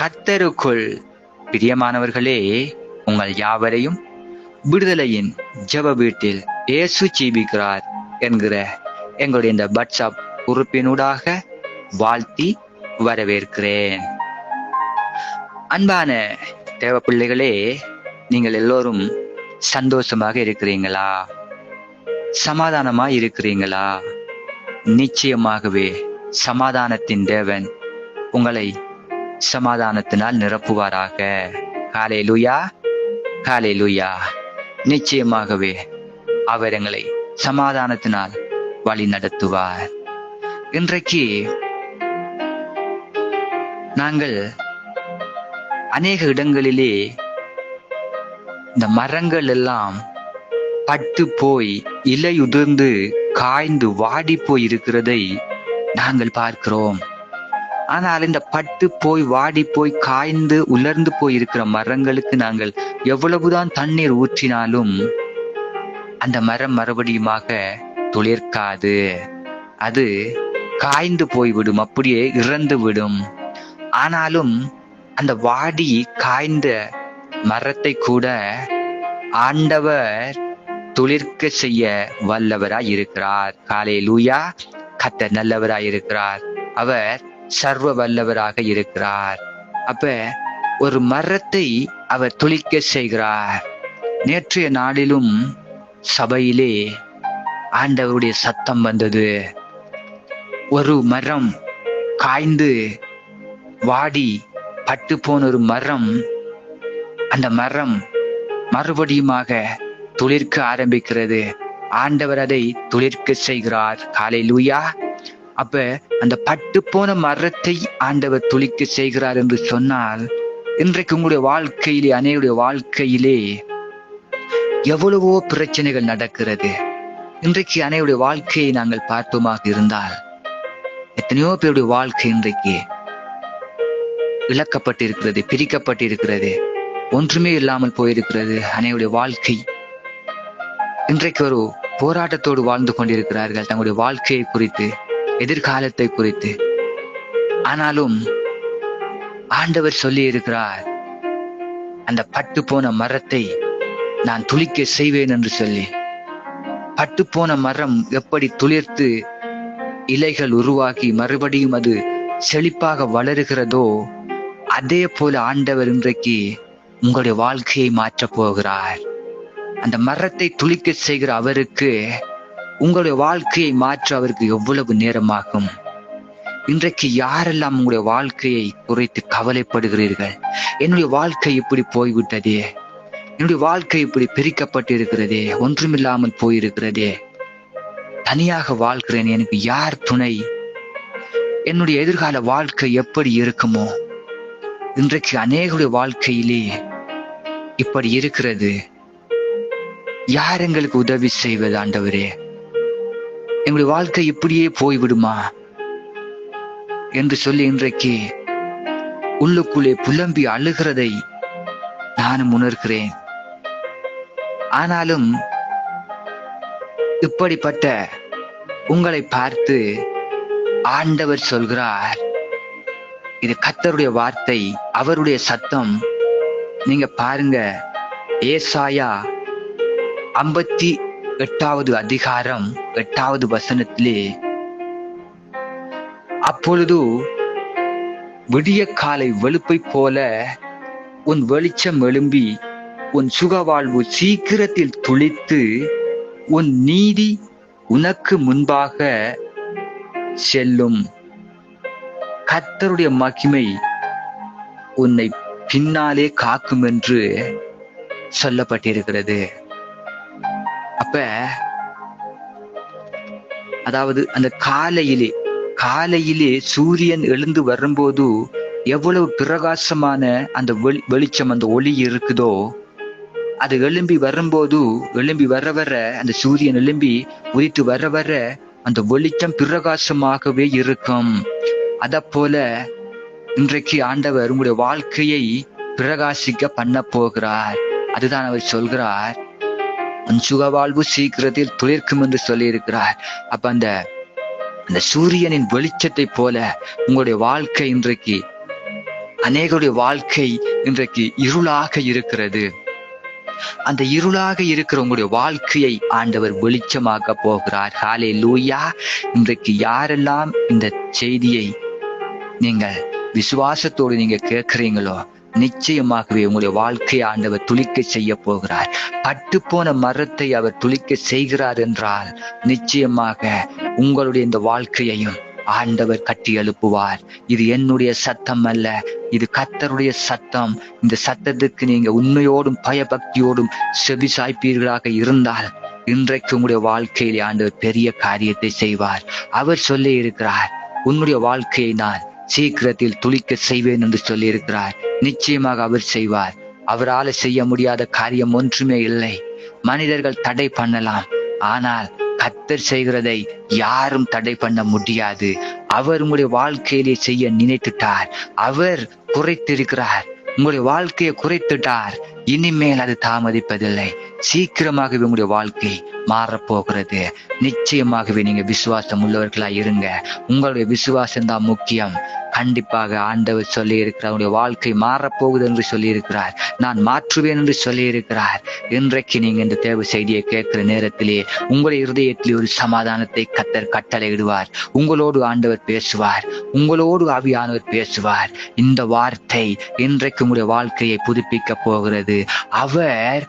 கத்தருக்குள் பிரியமானவர்களே உங்கள் யாவரையும் விடுதலையின் ஜப வீட்டில் இயேசு ஜீவிக்கிறார் என்கிற எங்களுடைய இந்த வாட்ஸ்அப் உறுப்பினூடாக வாழ்த்தி வரவேற்கிறேன். அன்பான தேவ பிள்ளைகளே நீங்கள் எல்லோரும் சந்தோஷமாக இருக்கிறீங்களா சமாதானமா இருக்கிறீங்களா நிச்சயமாகவே சமாதானத்தின் தேவன் உங்களை சமாதானத்தினால் நிரப்புவாராக. காலை லுயா காலை லுயா நிச்சயமாகவே அவர் எங்களை சமாதானத்தினால் வழி நடத்துவார். இன்றைக்கு நாங்கள் அநேக இடங்களிலே இந்த மரங்கள் எல்லாம் பட்டு போய் இலையுதிர்ந்து காய்ந்து வாடி போய் இருக்கிறதை நாங்கள் பார்க்கிறோம். ஆனால் இந்த பட்டு போய் வாடி போய் காய்ந்து உலர்ந்து போய் இருக்கிற மரங்களுக்கு நாங்கள் எவ்வளவுதான் தண்ணீர் ஊற்றினாலும் அந்த மரம் மறுபடியுமாக துளிர்க்காது. அது காய்ந்து போய்விடும் அப்படியே இறந்து விடும். ஆனாலும் அந்த வாடி காய்ந்த மரத்தை கூட ஆண்டவர் துளிர்க்க செய்ய வல்லவராய் இருக்கிறார் காலையிலூயா லூயா நல்லவராய் இருக்கிறார் அவர் சர்வ வல்லவராக இருக்கிறார். அப்ப ஒரு மரத்தை அவர் துளிக்க செய்கிறார். நேற்றைய நாளிலும் சபையிலே ஆண்டவருடைய சத்தம் வந்தது. ஒரு மரம் காய்ந்து வாடி பட்டு போன ஒரு மரம் அந்த மரம் மறுபடியுமாக துளிர்க்க ஆரம்பிக்கிறது. ஆண்டவர் அதை துளிர்க்க செய்கிறார். காலை லூயா அப்ப அந்த பட்டு போன மரத்தை ஆண்டவர் துளிக்க செய்கிறார் என்று சொன்னால் இன்றைக்கு உங்களுடைய வாழ்க்கையிலே அனைவருடைய வாழ்க்கையிலே எவ்வளவோ பிரச்சனைகள் நடக்கிறது. இன்றைக்கு அனைவருடைய வாழ்க்கையை நாங்கள் பார்ப்போமாக இருந்தால் எத்தனையோ பேருடைய வாழ்க்கை இன்றைக்கு இழக்கப்பட்டிருக்கிறது பிரிக்கப்பட்டிருக்கிறது ஒன்றுமே இல்லாமல் போயிருக்கிறது. அனைவருடைய வாழ்க்கை இன்றைக்கு ஒரு போராட்டத்தோடு வாழ்ந்து கொண்டிருக்கிறார்கள். தங்களுடைய வாழ்க்கையை குறித்து எதிர்காலத்தை குறித்து. ஆனாலும் ஆண்டவர் சொல்லி இருக்கிறார் அந்த பட்டு போன மரத்தை நான் துளிக்க செய்வேன் என்று சொல்லி. பட்டு போன மரம் எப்படி துளிர்த்து இலைகள் உருவாகி மறுபடியும் அது செழிப்பாக வளருகிறதோ அதே போல ஆண்டவர் இன்றைக்கு உங்களுடைய வாழ்க்கையை மாற்றப் போகிறார். அந்த மரத்தை துளிக்க செய்கிற அவருக்கு உங்களுடைய வாழ்க்கையை மாற்ற அவருக்கு எவ்வளவு நேரமாகும்? இன்றைக்கு யாரெல்லாம் உங்களுடைய வாழ்க்கையை குறைத்து கவலைப்படுகிறீர்கள்? என்னுடைய வாழ்க்கை இப்படி போய்விட்டதே? என்னுடைய வாழ்க்கை இப்படி பிரிக்கப்பட்டு இருக்கிறதே ஒன்றுமில்லாமல் போயிருக்கிறதே? தனியாக வாழ்கிறேன் எனக்கு யார் துணை? என்னுடைய எதிர்கால வாழ்க்கை எப்படி இருக்குமோ? இன்றைக்கு அநேகருடைய வாழ்க்கையிலே இப்படி இருக்கிறது. யார் எங்களுக்கு உதவி செய்வது ஆண்டவரே? எங்களுடைய வாழ்க்கை இப்படியே போய்விடுமா? என்று சொல்லி இன்றைக்கு உள்ளுக்குள்ளே புலம்பி அழுகிறதை நானும் உணர்கிறேன். ஆனாலும் இப்படிப்பட்ட உங்களை பார்த்து ஆண்டவர் சொல்கிறார் இது கத்தருடைய வார்த்தை அவருடைய சத்தம். நீங்க பாருங்க ஏசாயா ஐம்பத்தி எட்டாவது அதிகாரம் எட்டாவது வசனத்திலே அப்பொழுது விடிய காலை வெளுப்பை போல உன் வெளிச்சம் எழும்பி உன் சுகவாழ்வு சீக்கிரத்தில் துளித்து உன் நீதி உனக்கு முன்பாக செல்லும். கத்தருடைய மகிமை உன்னை பின்னாலே காக்கும் என்று சொல்லப்பட்டிருக்கிறது. அப்ப அதாவது அந்த காலையிலே காலையிலே சூரியன் எழுந்து வரும்போது எவ்வளவு பிரகாசமான அந்த வெளி வெளிச்சம் அந்த ஒளி இருக்குதோ அது எழும்பி வரும்போது எழும்பி வர வர அந்த சூரியன் எழும்பி உதித்து வர வர அந்த வெளிச்சம் பிரகாசமாகவே இருக்கும். அத போல இன்றைக்கு ஆண்டவர் உங்களுடைய வாழ்க்கையை பிரகாசிக்க பண்ண போகிறார். அதுதான் அவர் சொல்கிறார். உன் சுகவாழ்வு சீக்கிரத்தில் துளிர்க்கும் என்று சொல்லியிருக்கிறார். அப்ப அந்த அந்த சூரியனின் வெளிச்சத்தை போல உங்களுடைய வாழ்க்கை இன்றைக்கு அநேகருடைய வாழ்க்கை இன்றைக்கு இருளாக இருக்கிறது. அந்த இருளாக இருக்கிற உங்களுடைய வாழ்க்கையை ஆண்டவர் வெளிச்சமாக்க போகிறார். ஹாலே லூயா இன்றைக்கு யாரெல்லாம் இந்த செய்தியை நீங்கள் விசுவாசத்தோடு நீங்க கேட்கிறீங்களோ நிச்சயமாகவே உங்களுடைய வாழ்க்கையை ஆண்டவர் துளிக்க செய்ய போகிறார். பட்டுப்போன மரத்தை அவர் துளிக்க செய்கிறார் என்றால் நிச்சயமாக உங்களுடைய இந்த வாழ்க்கையையும் ஆண்டவர் கட்டி எழுப்புவார். இது என்னுடைய சத்தம் அல்ல இது கத்தருடைய சத்தம். இந்த சத்தத்துக்கு நீங்க உண்மையோடும் பயபக்தியோடும் செவி சாய்ப்பீர்களாக இருந்தால் இன்றைக்கு உங்களுடைய வாழ்க்கையிலே ஆண்டவர் பெரிய காரியத்தை செய்வார். அவர் சொல்லி இருக்கிறார் உன்னுடைய வாழ்க்கையை நான் சீக்கிரத்தில் துளிக்க செய்வேன் என்று சொல்லி இருக்கிறார் நிச்சயமாக அவர் செய்வார். அவரால் செய்ய முடியாத காரியம் ஒன்றுமே இல்லை. மனிதர்கள் தடை பண்ணலாம். ஆனால் கத்தர் செய்கிறதை யாரும் தடை பண்ண முடியாது. அவர் உங்களுடைய வாழ்க்கையிலே செய்ய நினைத்துட்டார். அவர் குறைத்திருக்கிறார். உங்களுடைய வாழ்க்கையை குறைத்துட்டார். இனிமேல் அது தாமதிப்பதில்லை. சீக்கிரமாகவே உங்களுடைய வாழ்க்கை மாறப்போகிறது. நிச்சயமாகவே நீங்க விசுவாசம் உள்ளவர்களா இருங்க. உங்களுடைய விசுவாசம் தான் முக்கியம். கண்டிப்பாக ஆண்டவர் சொல்லி இருக்கிறார் உங்களுடைய வாழ்க்கை மாறப்போகுது என்று சொல்லி இருக்கிறார் நான் மாற்றுவேன் என்று சொல்லி இருக்கிறார் இன்றைக்கு நீங்க இந்த தேவை செய்தியை கேட்கிற நேரத்திலே உங்களுடைய இருதயத்திலே ஒரு சமாதானத்தை கத்தர் கட்டளையிடுவார். உங்களோடு ஆண்டவர் பேசுவார். உங்களோடு ஆவியானவர் பேசுவார். இந்த வார்த்தை இன்றைக்கு உங்களுடைய வாழ்க்கையை புதுப்பிக்க போகிறது. அவர்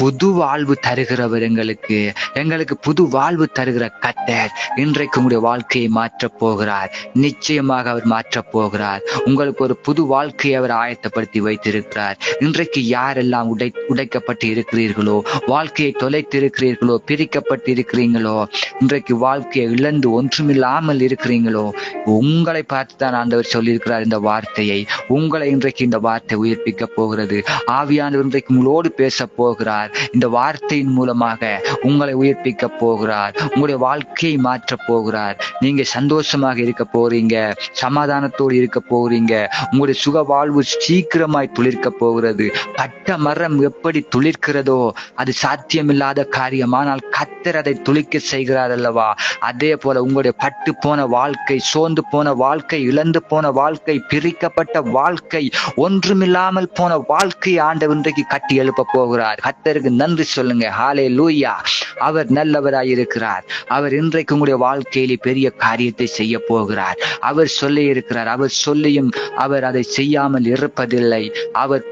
புது வாழ்வு தருகிறவர் எங்களுக்கு. எங்களுக்கு புது வாழ்வு தருகிற கத்தர் இன்றைக்கு உங்களுடைய வாழ்க்கையை மாற்றப் போகிறார். நிச்சயமாக அவர் மாற்றப் போகிறார். உங்களுக்கு ஒரு புது வாழ்க்கையை அவர் ஆயத்தப்படுத்தி வைத்திருக்கிறார். இன்றைக்கு யாரெல்லாம் உடை உடைக்கப்பட்டு இருக்கிறீர்களோ வாழ்க்கையை தொலைத்து இருக்கிறீர்களோ பிரிக்கப்பட்டு இருக்கிறீங்களோ இன்றைக்கு வாழ்க்கையை இழந்து ஒன்றுமில்லாமல் இருக்கிறீங்களோ உங்களை பார்த்து தான் ஆண்டவர் சொல்லியிருக்கிறார் இந்த வார்த்தையை. உங்களை இன்றைக்கு இந்த வார்த்தை உயிர்ப்பிக்க போகிறது. ஆவியானவர் இன்றைக்கு உங்களோடு பேச போகிறார். இந்த வார்த்தையின் மூலமாக உங்களை உயிர்ப்பிக்க போகிறார். உங்களுடைய வாழ்க்கையை மாற்ற போகிறார். நீங்க சந்தோஷமாக இருக்க போறீங்க. சமாதானத்தோடு இருக்க போறீங்க. உங்களுடைய சுக வாழ்வு சீக்கிரமாய் துளிர்க்க போகிறது. பட்ட மரம் எப்படி துளிர்க்கிறதோ அது சாத்தியமில்லாத காரியம். ஆனால் கத்தர் அதை துளிக்க செய்கிறார் அல்லவா? அதே போல உங்களுடைய பட்டு போன வாழ்க்கை சோர்ந்து போன வாழ்க்கை இழந்து போன வாழ்க்கை பிரிக்கப்பட்ட வாழ்க்கை ஒன்றுமில்லாமல் போன வாழ்க்கை ஆண்டவன்றைக்கு கட்டி எழுப்ப போகிறார். கத்தருக்கு நன்றி சொல்லுங்க. ஹாலே லூயா அவர் நல்லவராய் இருக்கிறார் அவர் இன்றைக்கு உங்களுடைய வாழ்க்கையிலே பெரிய காரியத்தை செய்ய போகிறார். அவர் சொல்லி இருக்கிறார் அவர் சொல்லியும் அவர் அதை செய்யாமல் இருப்பதில்லை. அவர்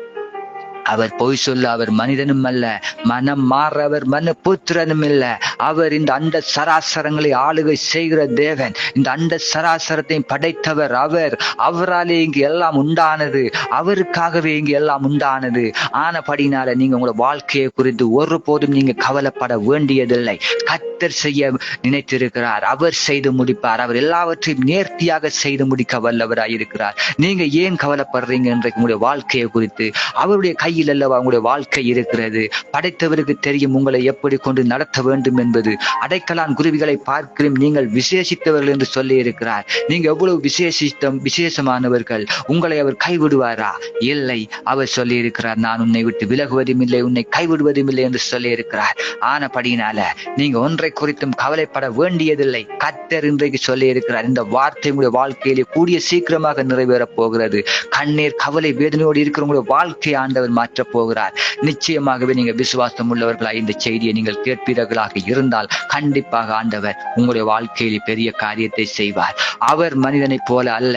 அவர் பொய் சொல்ல அவர் மனிதனும் அல்ல மனம் மாறவர் மன புத்திரனும் இல்ல. அவர் இந்த அண்ட சராசரங்களை ஆளுகை செய்கிற தேவன் இந்த அண்ட சராசரத்தை படைத்தவர் அவர். அவராலே இங்கு எல்லாம் உண்டானது அவருக்காகவே இங்கு எல்லாம் உண்டானது. ஆனபடினால நீங்க உங்களோட வாழ்க்கையை குறித்து ஒருபோதும் நீங்க கவலைப்பட வேண்டியதில்லை. கத்தர் செய்ய நினைத்திருக்கிறார் அவர் செய்து முடிப்பார். அவர் எல்லாவற்றையும் நேர்த்தியாக செய்து முடிக்க வல்லவராய் இருக்கிறார் நீங்க ஏன் கவலைப்படுறீங்க இன்றைக்கு உங்களுடைய வாழ்க்கையை குறித்து? அவருடைய கையில் அல்லவா உங்களுடைய வாழ்க்கை இருக்கிறது? படைத்தவருக்கு தெரியும் உங்களை எப்படி கொண்டு நடத்த வேண்டும் என்பது. அடைக்கலான் குருவிகளை பார்க்கிறோம் நீங்கள் விசேஷித்தவர்கள் என்று சொல்லி இருக்கிறார். நீங்க எவ்வளவு விசேஷித்தம் விசேஷமானவர்கள். உங்களை அவர் கைவிடுவாரா? இல்லை அவர் சொல்லி இருக்கிறார். நான் உன்னை விட்டு விலகுவதும் இல்லை உன்னை கைவிடுவதும் இல்லை என்று சொல்லி இருக்கிறார். ஆனபடியினால நீங்க ஒன்றை குறித்தும் கவலைப்பட வேண்டியதில்லை. கத்தர் இன்றைக்கு சொல்லி இருக்கிறார். இந்த வார்த்தை உங்களுடைய வாழ்க்கையிலே கூடிய சீக்கிரமாக நிறைவேறப் போகிறது. கண்ணீர் கவலை வேதனையோடு இருக்கிறவங்களுடைய வாழ்க்கை ஆண்டவர் மாற்றப் போகிறார் நிச்சயமாகவே நீங்க விசுவாசம் உள்ளவர்களா இந்த செய்தியை நீங்கள் கேட்பீர்களாக இருந்தால் கண்டிப்பாக ஆண்டவர் உங்களுடைய வாழ்க்கையில் பெரிய காரியத்தை செய்வார். அவர் மனிதனைப் போல அல்ல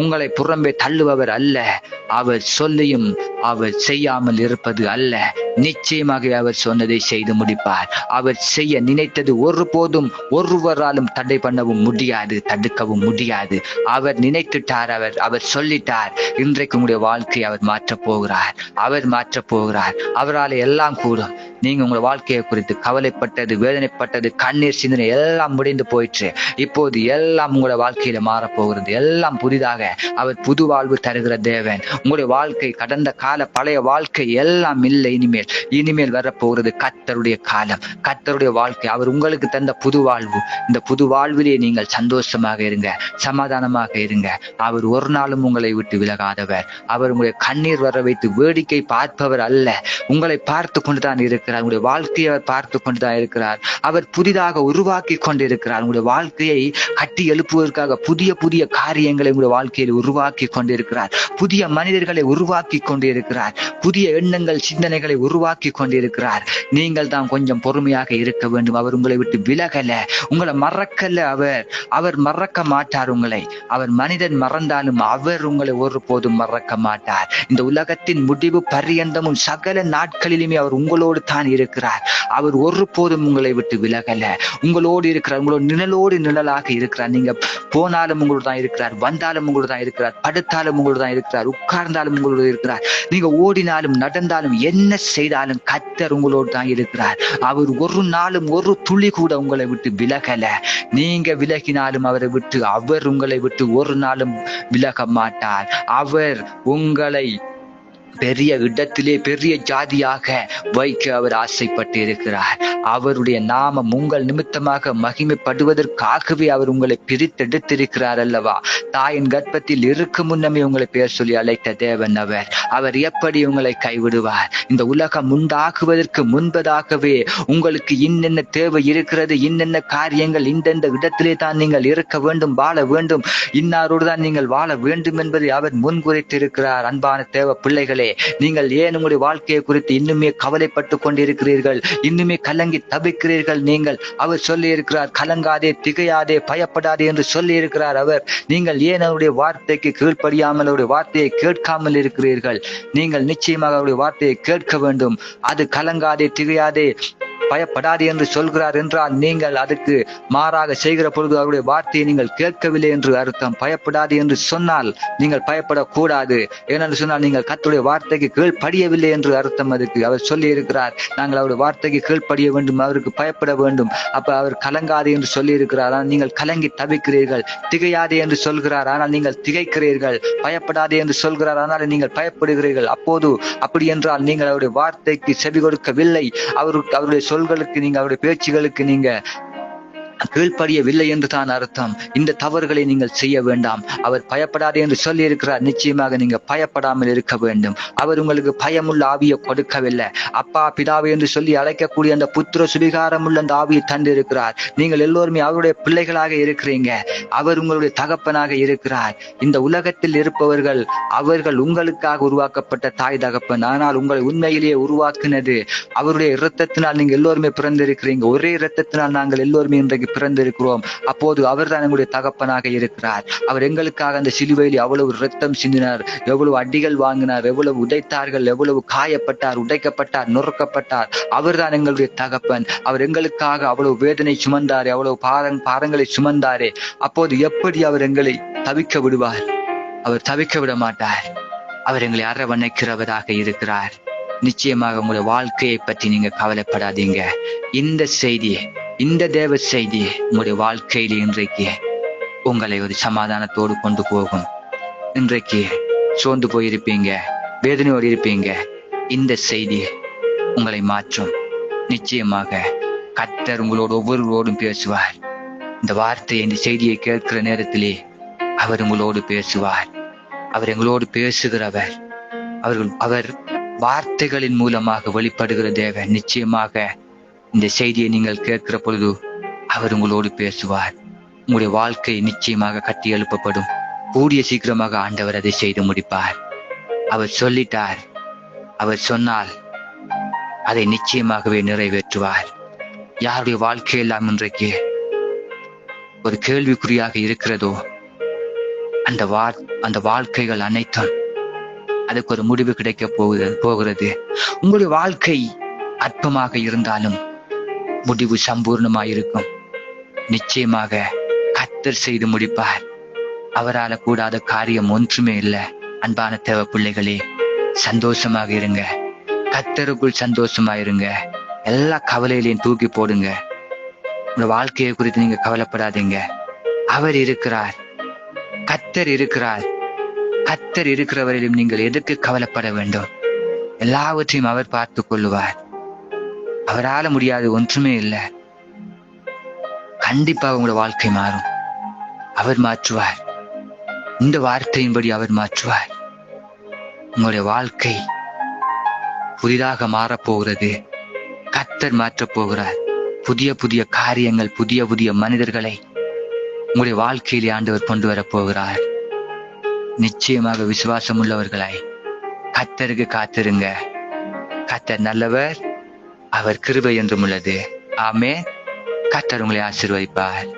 உங்களை புறம்பே தள்ளுபவர் அல்ல அவர் சொல்லியும் அவர் செய்யாமல் இருப்பது அல்ல. நிச்சயமாக அவர் சொன்னதை செய்து முடிப்பார். அவர் செய்ய நினைத்தது ஒருபோதும் ஒருவராலும் தடை பண்ணவும் முடியாது தடுக்கவும் முடியாது. அவர் நினைத்துட்டார் அவர் அவர் சொல்லிட்டார் இன்றைக்கு உங்களுடைய வாழ்க்கையை அவர் மாற்றப் போகிறார் அவர் மாற்றப் போகிறார். அவரால் எல்லாம் கூடும். நீங்க உங்கள் வாழ்க்கையை குறித்து கவலைப்பட்டது வேதனைப்பட்டது கண்ணீர் சிந்தனை எல்லாம் முடிந்து போயிற்று. இப்போது எல்லாம் உங்களோட வாழ்க்கையில மாறப்போகிறது. எல்லாம் புதிதாக அவர் புது வாழ்வு தருகிற தேவன். உங்களுடைய வாழ்க்கை கடந்த கால பழைய வாழ்க்கை எல்லாம் இல்லை. இனிமேல் இனிமேல் வரப்போகிறது கத்தருடைய காலம். கத்தருடைய வாழ்க்கை. அவர் உங்களுக்கு தந்த புது வாழ்வு. இந்த புது வாழ்விலே நீங்கள் சந்தோஷமாக இருங்க சமாதானமாக இருங்க. அவர் ஒரு நாளும் உங்களை விட்டு விலகாதவர். அவர் உங்களை கண்ணீர் வர வைத்து வேடிக்கை பார்ப்பவர் அல்ல. உங்களை பார்த்து கொண்டுதான் இருக்கிறார். உங்களுடைய வாழ்க்கையை அவர் பார்த்து கொண்டுதான் இருக்கிறார். அவர் புதிதாக உருவாக்கி கொண்டிருக்கிறார். உங்களுடைய வாழ்க்கையை கட்டி எழுப்புவதற்காக புதிய புதிய காரியங்களை உங்களுடைய வாழ்க்கையில் உருவாக்கி கொண்டிருக்கிறார். புதிய மனிதர்களை உருவாக்கி கொண்டிருக்கிறார். புதிய எண்ணங்கள் சிந்தனைகளை உருவாக்கி கொண்டிருக்கிறார். நீங்கள் தான் கொஞ்சம் பொறுமையாக இருக்க வேண்டும். அவர் உங்களை விட்டு விலகல. உங்களை மறக்கல அவர். அவர் மறக்க மாட்டார் உங்களை. அவர் மனிதன் மறந்தாலும் அவர் உங்களை ஒருபோதும் மறக்க மாட்டார். இந்த உலகத்தின் முடிவு பரியந்தமும் சகல நாட்களிலுமே அவர் உங்களோடு தான் இருக்கிறார். அவர் ஒருபோதும் உங்களை விட்டு விலகல. உங்களோடு இருக்கிறார் உங்களோட நிழலோடு நிழலாக இருக்கிறார். நீங்க போனாலும் உங்களோடு தான் இருக்கிறார் வந்தாலும் உங்களோடு தான் இருக்கிறார் படுத்தாலும் உங்களோடு தான் இருக்கிறார் உட்கார்ந்தாலும் உங்களோடு இருக்கிறார். நீங்க ஓடினாலும் நடந்தாலும் என்ன செய்தாலும் கத்தர் உங்களோடு தான் இருக்கிறார். அவர் ஒரு நாளும் ஒரு துளி கூட உங்களை விட்டு விலகல. நீங்க விலகினாலும் அவரை விட்டு அவர் உங்களை விட்டு ஒரு நாளும் விலக மாட்டார். அவர் உங்களை பெரிய இடத்திலே பெரிய ஜாதியாக வைக்க அவர் ஆசைப்பட்டு இருக்கிறார் அவருடைய நாமம் உங்கள் நிமித்தமாக மகிமைப்படுவதற்காகவே அவர் உங்களை பிரித்தெடுத்திருக்கிறார் அல்லவா? தாயின் கர்ப்பத்தில் இருக்கு முன்னமே உங்களை பேர் சொல்லி அழைத்த தேவன் அவர். அவர் எப்படி உங்களை கைவிடுவார்? இந்த உலகம் உண்டாக்குவதற்கு முன்பதாகவே உங்களுக்கு இன்னென்ன தேவை இருக்கிறது இன்னென்ன காரியங்கள் இந்தெந்த இடத்திலே தான் நீங்கள் இருக்க வேண்டும் வாழ வேண்டும் இன்னாரோடு தான் நீங்கள் வாழ வேண்டும் என்பதை அவர் முன்குறித்திருக்கிறார். அன்பான தேவ பிள்ளைகளை நீங்கள் ஏன் உங்களுடைய வாழ்க்கையை குறித்து இன்னுமே கவலைப்பட்டு கொண்டிருக்கிறீர்கள்? இன்னுமே கலங்கி தவிக்கிறீர்கள் நீங்கள்? அவர் சொல்லி இருக்கிறார் கலங்காதே திகையாதே பயப்படாதே என்று சொல்லி இருக்கிறார் அவர். நீங்கள் ஏன் அவருடைய வார்த்தைக்கு கீழ்ப்படியாமல் அவருடைய வார்த்தையை கேட்காமல் இருக்கிறீர்கள்? நீங்கள் நிச்சயமாக அவருடைய வார்த்தையை கேட்க வேண்டும். அது கலங்காதே திகையாதே பயப்படாது என்று சொல்கிறார் என்றால் நீங்கள் அதுக்கு மாறாக செய்கிற பொழுது அவருடைய வார்த்தையை நீங்கள் கேட்கவில்லை என்று அர்த்தம். பயப்படாது என்று சொன்னால் நீங்கள் பயப்படக்கூடாது. ஏனென்று சொன்னால் நீங்கள் கத்துடைய வார்த்தைக்கு கீழ்ப்படியவில்லை என்று அர்த்தம் அதுக்கு. அவர் சொல்லி இருக்கிறார் நாங்கள் அவருடைய வார்த்தைக்கு கீழ்ப்படிய வேண்டும் அவருக்கு பயப்பட வேண்டும். அப்ப அவர் கலங்காது என்று சொல்லி இருக்கிறார் ஆனால் நீங்கள் கலங்கி தவிக்கிறீர்கள் திகையாதே என்று சொல்கிறார். ஆனால் நீங்கள் திகைக்கிறீர்கள் பயப்படாது என்று சொல்கிறார். ஆனால் நீங்கள் பயப்படுகிறீர்கள். அப்போது அப்படி என்றால் நீங்கள் அவருடைய வார்த்தைக்கு செவி கொடுக்கவில்லை. அவருக்கு அவருடைய சொல் சொல்களுக்கு நீங்க அவருடைய பேச்சுகளுக்கு நீங்க கீழ்ப்படியவில்லை என்று தான் அர்த்தம். இந்த தவறுகளை நீங்கள் செய்ய வேண்டாம். அவர் பயப்படாதே என்று சொல்லி இருக்கிறார் நிச்சயமாக நீங்க பயப்படாமல் இருக்க வேண்டும். அவர் உங்களுக்கு பயமுள்ள ஆவியை கொடுக்கவில்லை. அப்பா பிதாவை என்று சொல்லி அழைக்கக்கூடிய அந்த புத்திர சுவிகாரம் அந்த ஆவியை தந்து இருக்கிறார் நீங்கள் எல்லோருமே அவருடைய பிள்ளைகளாக இருக்கிறீங்க. அவர் உங்களுடைய தகப்பனாக இருக்கிறார். இந்த உலகத்தில் இருப்பவர்கள் அவர்கள் உங்களுக்காக உருவாக்கப்பட்ட தாய் தகப்பன். ஆனால் உங்களை உண்மையிலேயே உருவாக்குனது அவருடைய இரத்தத்தினால் நீங்க எல்லோருமே பிறந்திருக்கிறீங்க. ஒரே இரத்தத்தினால் நாங்கள் எல்லோருமே இன்றைக்கு பிறந்திருக்கிறோம். அப்போது அவர்தான் எங்களுடைய தகப்பனாக இருக்கிறார். அவர் எங்களுக்காக அந்த சிலுவையில் எவ்வளவு ரத்தம் சிந்தினார் எவ்வளவு அடிகள் வாங்கினார் எவ்வளவு உதைத்தார்கள் எவ்வளவு காயப்பட்டார் உடைக்கப்பட்டார் நொறுக்கப்பட்டார். அவர்தான் எங்களுடைய தகப்பன். அவர் எங்களுக்காக அவ்வளவு வேதனை சுமந்தார் எவ்வளவு பாரங் பாரங்களை சுமந்தாரே. அப்போது எப்படி அவர் எங்களை தவிக்க விடுவார்? அவர் தவிக்க விட மாட்டார். அவர் எங்களை அரவணைக்கிறவராக இருக்கிறார். நிச்சயமாக உங்களுடைய வாழ்க்கையை பற்றி நீங்க கவலைப்படாதீங்க. இந்த செய்தியை இந்த தேவ செய்தி உங்களுடைய வாழ்க்கையில் இன்றைக்கு உங்களை ஒரு சமாதானத்தோடு கொண்டு போகும். இன்றைக்கு சோர்ந்து போயிருப்பீங்க வேதனையோடு இருப்பீங்க. இந்த செய்தி உங்களை மாற்றும். நிச்சயமாக கத்தர் உங்களோடு ஒவ்வொருவரோடும் பேசுவார். இந்த வார்த்தையை இந்த செய்தியை கேட்கிற நேரத்திலே அவர் உங்களோடு பேசுவார். அவர் எங்களோடு பேசுகிறவர். அவர்கள் அவர் வார்த்தைகளின் மூலமாக வெளிப்படுகிற தேவன். நிச்சயமாக இந்த செய்தியை நீங்கள் கேட்கிற பொழுது அவர் உங்களோடு பேசுவார். உங்களுடைய வாழ்க்கை நிச்சயமாக கட்டி எழுப்பப்படும். கூடிய சீக்கிரமாக ஆண்டவர் அதை செய்து முடிப்பார். அவர் சொல்லிட்டார். அவர் சொன்னால் அதை நிச்சயமாகவே நிறைவேற்றுவார். யாருடைய வாழ்க்கையெல்லாம் இன்றைக்கு ஒரு கேள்விக்குறியாக இருக்கிறதோ அந்த வா அந்த வாழ்க்கைகள் அனைத்தும் அதுக்கு ஒரு முடிவு கிடைக்க போகுது போகிறது. உங்களுடைய வாழ்க்கை அற்பமாக இருந்தாலும் முடிவு சம்பூர்ணமாயிருக்கும். நிச்சயமாக கத்தர் செய்து முடிப்பார். அவரால கூடாத காரியம் ஒன்றுமே இல்லை. அன்பான தேவ பிள்ளைகளே சந்தோஷமாக இருங்க. கத்தருக்குள் சந்தோஷமா இருங்க எல்லா கவலையிலையும் தூக்கி போடுங்க. உங்க வாழ்க்கையை குறித்து நீங்க கவலைப்படாதீங்க. அவர் இருக்கிறார். கத்தர் இருக்கிறார். கத்தர் இருக்கிறவரிலும் நீங்கள் எதுக்கு கவலைப்பட வேண்டும்? எல்லாவற்றையும் அவர் பார்த்து கொள்ளுவார். அவரால் முடியாது ஒன்றுமே இல்லை. கண்டிப்பாக உங்களோட வாழ்க்கை மாறும். அவர் மாற்றுவார். இந்த வார்த்தையின்படி அவர் மாற்றுவார். உங்களுடைய வாழ்க்கை புதிதாக மாறப்போகிறது கத்தர் மாற்றப் போகிறார். புதிய புதிய காரியங்கள் புதிய புதிய மனிதர்களை உங்களுடைய வாழ்க்கையிலே ஆண்டவர் கொண்டு வரப் போகிறார். நிச்சயமாக விசுவாசம் உள்ளவர்களாய் கத்தருக்கு காத்திருங்க. கத்தர் நல்லவர். அவர் கிருபை என்றும் உள்ளது. ஆமே கத்தர் உங்களை ஆசீர்வதிப்பார்.